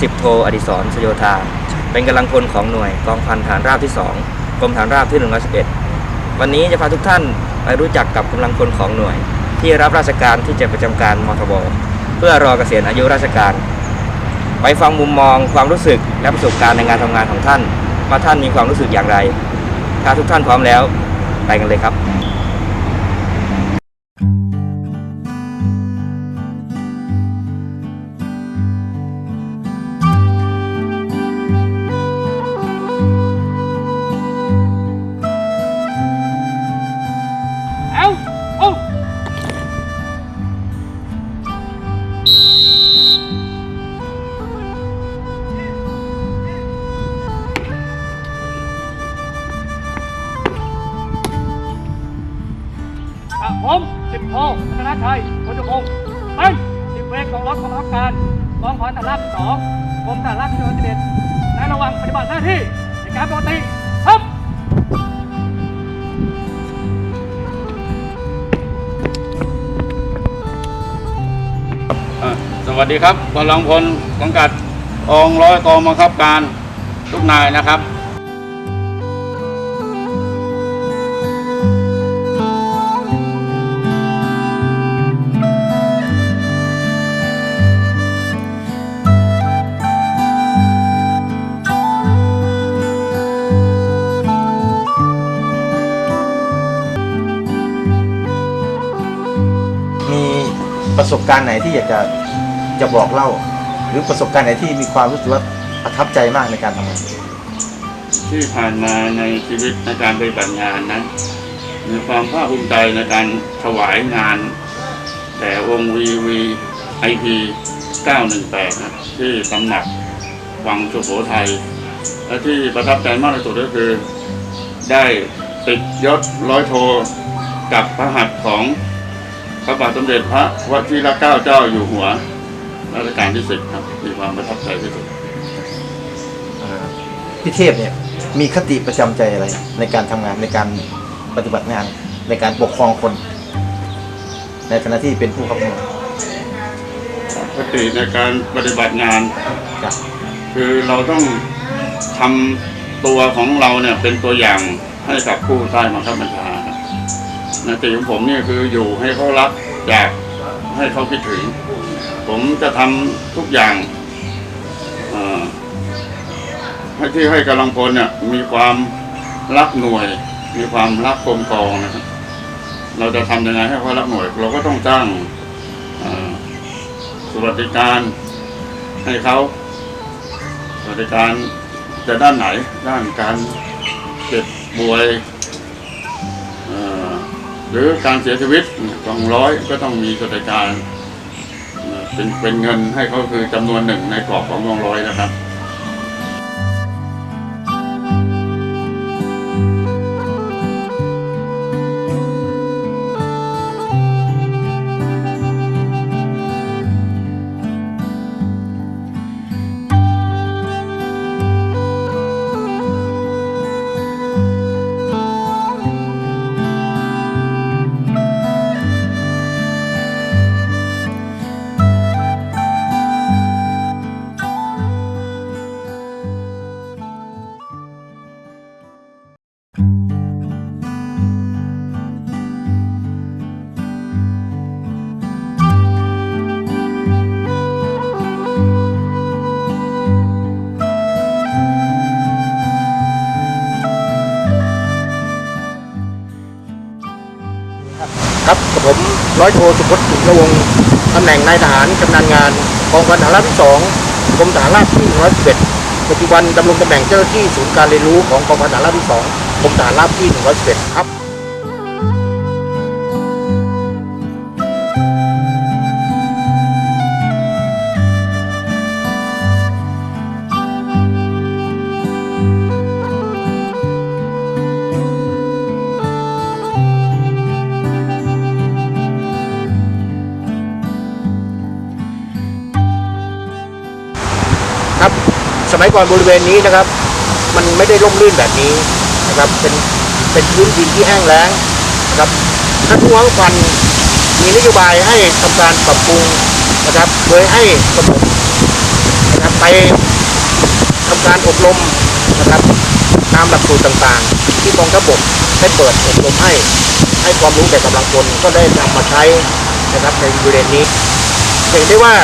สิบโทอดิศรสโยธา เป็นกำลังพลของหน่วยกองพันฐานราบที่ 2 กรมฐานราบที่ 111 วันนี้จะพาทุกท่านไปรู้จักกับกำลังพลของหน่วย ที่รับราชการที่จะประจำการมทบ เพื่อรอเกษียณอายุราชการ ไปฟังมุมมองความรู้สึกและประสบการณ์ในงานทำงานของท่านว่าท่านมีความรู้สึกอย่างไร ถ้าทุกท่านพร้อมแล้วไปกันเลยครับ ผมสิบโทพัฒนาชัยพุทธพงศ์เป็นสิบเวกของรถของรับการกองพันฐาราบสองกรมฐานราบที่สิบเอ็ดในระหว่างปฏิบัติหน้าที่ในการปกติครับอ่สวัสดีครับกำลังพลสังกัดกองร้อยกองบังคับการทุกนายนะครับ ประสบการณ์ไหนที่อยากจะจะบอกเล่า หรือประสบการณ์ไหนที่มีความรู้สึกว่าประทับใจมากในการทำงานที่ผ่านมาในชีวิตในการปฏิบัติงานนะมีความภาคภูมิใจในการถวายงาน แต่องค์วีวีไอพี918นะที่ตำหนักวังสุโขทัยและที่ประทับใจมากที่สุดก็คือ ได้ติดยศร้อยโทกับพระหัตถ์ของ พระบาทสมเด็จพระวชิรเกล้าเจ้าอยู่หัวรัชกาลที่สิบครับมีความประทับใจที่สุดอ่าพี่เทพเนี่ยมีคติประจำใจอะไร ในการทำงานในการปฏิบัติงานในการปกครองคน ในฐานะที่เป็นผู้ขับหน่วยปกติในการปฏิบัติงานครับคือเราต้องทำตัวของเราเนี่ยเป็นตัวอย่างให้กับผู้ใต้บังคับบัญชาครับหนาทีของผมเนี่ยคืออยู่ให้เขารักอยากให้เขาคิดถึง ผมจะทำทุกอย่างให้ที่ให้กำลังพลเนี่ยมีความรักหน่วย มีความรักกรมกองนะครับเราจะทำยังไงให้เขารักหน่วย เราก็ต้องจ้างเอ่อสวัสดิการให้เขาสวัสดิการจะด้านไหน ด้านการเจ็บป่วย รือการเสียชีวิตกองร้อยก็ต้องมีสวัสดิการเป็นเป็นเงินให้เขาคือจำนวนหนึ่งในกรอบของกองร้อยนะครับ ร้อยโทสุพจน์สุนวงศ์ตำแหน่งนายทหารกำนันงานกองพันฐาราบที่สองกรมฐานราบที่ 111 ปัจจุบันดำรงตำแหน่งเจ้าหน้าที่ศูนย์การเรียนรู้ของกองพันฐาราบที่สองกรมฐานราบที่ 111 ครับ ครับ สมัยก่อนบริเวณนี้นะครับ มันไม่ได้ร่มรื่นแบบนี้นะครับ เป็นเป็นพื้นดินที่แห้งแล้งนะครับท่านผู้ว่าพันมีนโยบายให้ทำการปรับปรุงนะครับโดยให้กำหนดนะครับไปทำการอบรมนะครับ ตามหลักสูตรต่างๆ ที่กองทัพบกได้เปิดอบรมให้ให้ความรู้แก่กำลังพลก็ได้นำมาใช้นะครับในบริเวณนี้เห็นได้ว่า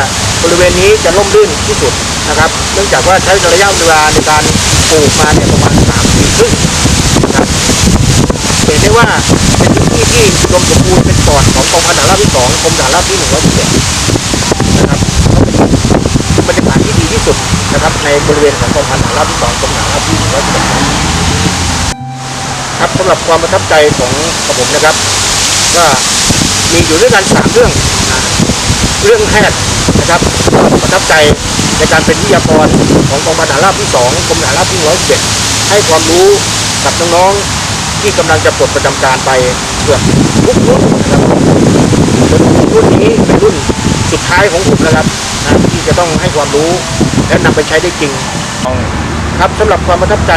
บริเวณนี้จะร่มรื่นที่สุด นะครับ เนื่องจากว่าใช้ระยะเวลาในการปลูกมาเนี่ยประมาณ3ปีครึ่งนะครับเห็นได้ว่าเป็นพื้นที่ที่อุดมสมบูรณ์เป็นปอดของกองพันฐานราบที่สองกรมฐานราบที่หนึ่งร้อยสิบเอ็ดนะครับก็เป็นบรรยากาศที่ดีที่สุดนะครับในบริเวณของกองพันฐานราบที่สองกรมฐานราบที่หนึ่งร้อยสิบเอ็ดครับสำหรับความประทับใจของกับผมนะครับ ก็มีอยู่ด้วยกันสามเรื่องนะเรื่องแรกนะครับประทับใจ ในการเป็นวิทยากรของกองพันฐานราบที่ 2กรมฐานราบที่107ให้ความรู้กับน้องๆที่กำลังจะปลดประจำการไปเกือบทุกรุ่นนะครับจนรุ่นนี้เป็นรุ่นสุดท้ายของผมแล้วครับนะที่จะต้องให้ความรู้และนำไปใช้ได้จริงครับสำหรับความประทับใจ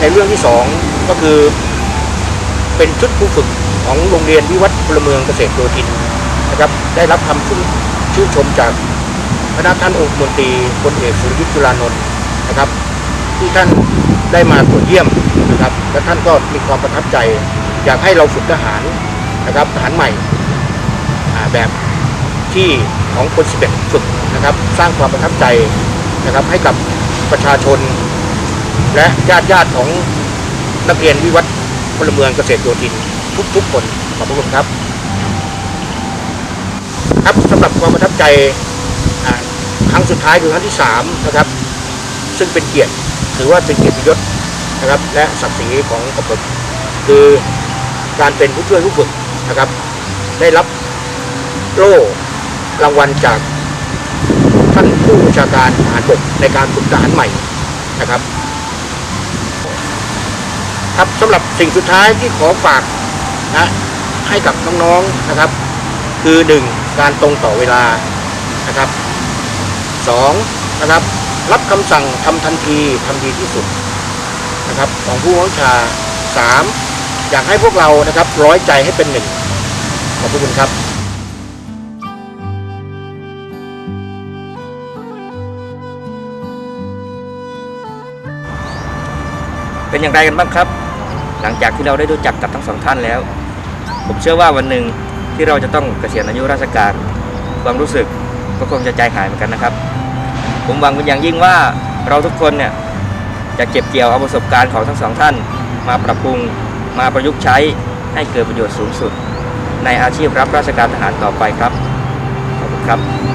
ในเรื่องที่สองก็คือ เป็นชุดผู้ฝึกของโรงเรียนวิวัฒน์พลเมืองเกษตรโยธินนะครับได้รับคำชื่นชมจาก คณะท่านองคมนตรีพลเอกสุรยุทธ์จุลานนท์นะครับ ที่ท่านได้มาตรวจเยี่ยมนะครับ และท่านก็มีความประทับใจ อยากให้เราฝึกทหารนะครับทหารใหม่แบบที่ของคนสิบเอ็ดฝึกนะครับ สร้างความประทับใจนะครับ ให้กับประชาชน และญาติญาติของนักเรียนวิวัฒน์พลเมืองเกษตรโยธินทุกๆคนขอบพระคุณครับ ครับสำหรับความประทับใจ ครั้งสุดท้ายคือครั้งที่สามนะครับซึ่งเป็นเกียรติถือว่าเป็นเกียรติยศนะครับและศักดิ์ศรีของกบฏคือการเป็นผู้ช่วยผู้ฝึกนะครับ ได้รับโล่รางวัลจากท่านผู้บัญชาการทหารบกในการฝึกทหารใหม่นะครับ ครับสำหรับสิ่งสุดท้ายที่ขอฝากนะให้กับน้องๆนะครับ คือหนึ่งการตรงต่อเวลานะครับ สองนะครับรับคำสั่งทำทันทีทำดีที่สุดนะครับของผู้บังคับชาสามอยากให้พวกเรานะครับร้อยใจให้เป็นหนึ่งขอบคุณครับเป็นอย่างไรกันบ้างครับ หลังจากที่เราได้รู้จักกับทั้งสองท่านแล้ว ผมเชื่อว่าวันหนึ่งที่เราจะต้องเกษียณอายุราชการ ความรู้สึกก็คงจะใจหายเหมือนกันนะครับ ผมหวังเป็นอย่างยิ่งว่าเราทุกคนเนี่ยจะเก็บเกี่ยวเอาประสบการณ์ของทั้งสองท่าน มาปรับปรุงมาประยุกต์ใช้ให้เกิดประโยชน์สูงสุด ในอาชีพรับราชการทหารต่อไปครับ ขอบคุณครับ